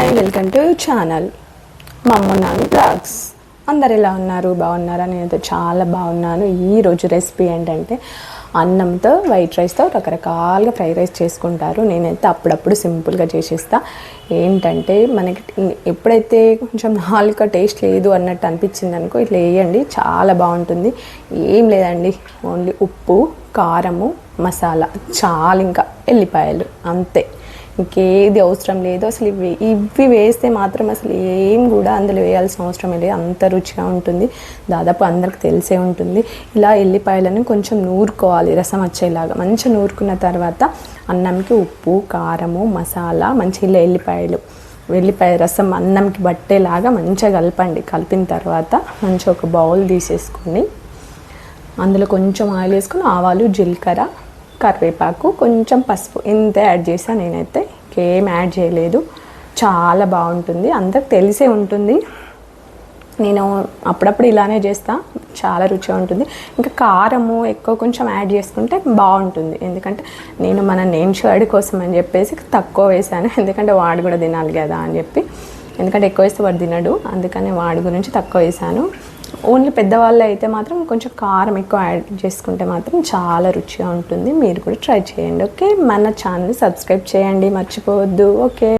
Hi welcome to channel. మమ్మున్నాను blogs. అందరు ఎలా ఉన్నారు? బాగున్నారా? నేనైతే చాలా బాగున్నాను. ఈరోజు రెసిపీ ఏంటంటే అన్నంతో వైట్ రైస్తో రకరకాలుగా ఫ్రైడ్ రైస్ చేసుకుంటారు. నేనైతే అప్పుడప్పుడు సింపుల్గా చేసేస్తా. ఏంటంటే మనకి ఎప్పుడైతే కొంచెం నాలుక టేస్ట్ లేదు అన్నట్టు అనిపించింది అనుకో ఇట్లా వేయండి. చాలా బాగుంటుంది. ఏం లేదండి. ఓన్లీ ఉప్పు కారము మసాలా. చాలా ఇంకా. ఎల్లిపాయలు. అంతే. ఇంకేది అవసరం లేదు. అసలు ఇవి ఇవి వేస్తే మాత్రం అసలు ఏం కూడా అందులో వేయాల్సిన అవసరం లేదు. అంత రుచిగా ఉంటుంది. దాదాపు అందరికి తెలిసే ఉంటుంది. ఇలా ఎల్లిపాయలను కొంచెం నూరుకోవాలి. రసం వచ్చేలాగా మంచిగా నూరుకున్న తర్వాత అన్నంకి ఉప్పు కారము మసాలా మంచి ఇలా ఎల్లిపాయలు. వెల్లిపాయ రసం అన్నంకి పట్టేలాగా మంచిగా కలపండి. కలిపిన తర్వాత మంచిగా ఒక బౌల్ తీసేసుకుని అందులో కొంచెం ఆయిల్ వేసుకుని ఆవాలు జీలకర్ర కరివేపాకు కొంచెం పసుపు. ఎంత యాడ్ చేసా నేనైతే ఇంకేం యాడ్ చేయలేదు. చాలా బాగుంటుంది. అందరికి తెలిసే ఉంటుంది. నేను అప్పుడప్పుడు ఇలానే చేస్తా. చాలా రుచిగా ఉంటుంది. ఇంకా కారము ఎక్కువ కొంచెం యాడ్ చేసుకుంటే బాగుంటుంది. ఎందుకంటే నేను మన నేన్షువాడి కోసం అని చెప్పేసి తక్కువ వేసాను. ఎందుకంటే వాడు కూడా తినాలి కదా అని చెప్పి. ఎందుకంటే ఎక్కువ వేస్తే వాడు తినడు. అందుకని వాడి గురించి తక్కువ వేసాను. ఓన్లీ పెద్దవాళ్ళు అయితే మాత్రం కొంచెం కారం ఎక్కువ యాడ్ చేసుకుంటే మాత్రం చాలా రుచిగా ఉంటుంది. మీరు కూడా ట్రై చేయండి ఓకే? మన ఛానల్ సబ్స్క్రైబ్ చేయండి మర్చిపోవద్దు ఓకే?